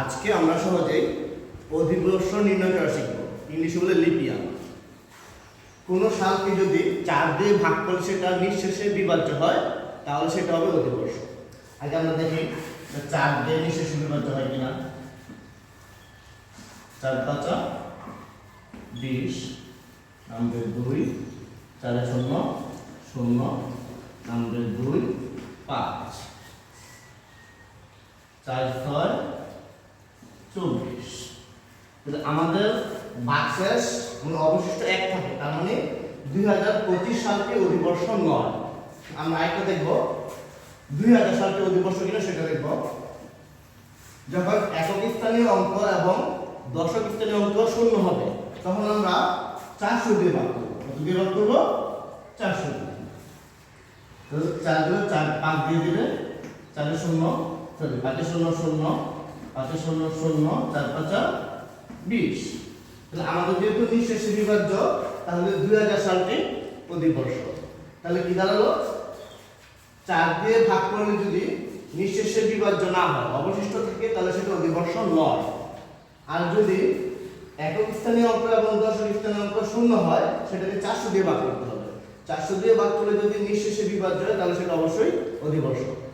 আজকে আমরা সহজেই অধিবর্ষ নির্ণয় করা শিখব। ইংলিশে বলে লিপিয়া কোন সালকে যদি চার দিয়ে ভাগ করে সেটা নিঃশেষে বিভাজ্য হয়, তাহলে সেটা হবে অধিবর্ষ আগে আমরা দেখি, চার দিয়ে নিঃশেষে বিভাজ্য হয় কিনা। চার পাঁচা, বিশ, নামবে দুই, চারে শূন্য শূন্য, নামবে দুই, পাঁচ। চার ছয় চব্বিশ আমাদের বাক্সেস মানে অবশিষ্ট এক থাকে তার মানে দুই হাজার পঁচিশ সালকে অধিবর্ষ নয়। আমরা একটা দেখব। দুই হাজার সালকে অধিবর্ষ কিনা সেটা দেখব। যখন একক স্থানীয় অঙ্ক এবং দশক স্থানীয় অঙ্ক শূন্য হবে, তখন আমরা চারশো দিয়ে ভাগ করব। কত দিয়ে ভাগ করব? চারশো দিয়ে। চার দিলে চার, পাঁচ দিয়ে দিলে চারে শূন্য সরি পাঁচে শূন্য শূন্য। পাঁচে শূন্য শূন্য চার পাঁচা বিশ। তাহলে আমাদের যেহেতু নিঃশেষে বিভাজ্য, তাহলে দুই হাজার সালটি অধিবর্ষ। তাহলে কি দাঁড়াল? চার দিয়ে ভাগ করলে যদি নিঃশেষে বিভাজ্য না হয়, অবশিষ্ট থাকে, তাহলে সেটা অধিবর্ষ নয়। আর যদি একক স্থানীয় অঙ্ক এবং দশক স্থানীয় অঙ্ক শূন্য হয়, সেটাকে চারশো দিয়ে ভাগ করতে হবে। চারশো দিয়ে ভাগ করলে যদি নিঃশেষে বিভাজ্য হয়, তাহলে সেটা অবশ্যই অধিবর্ষ।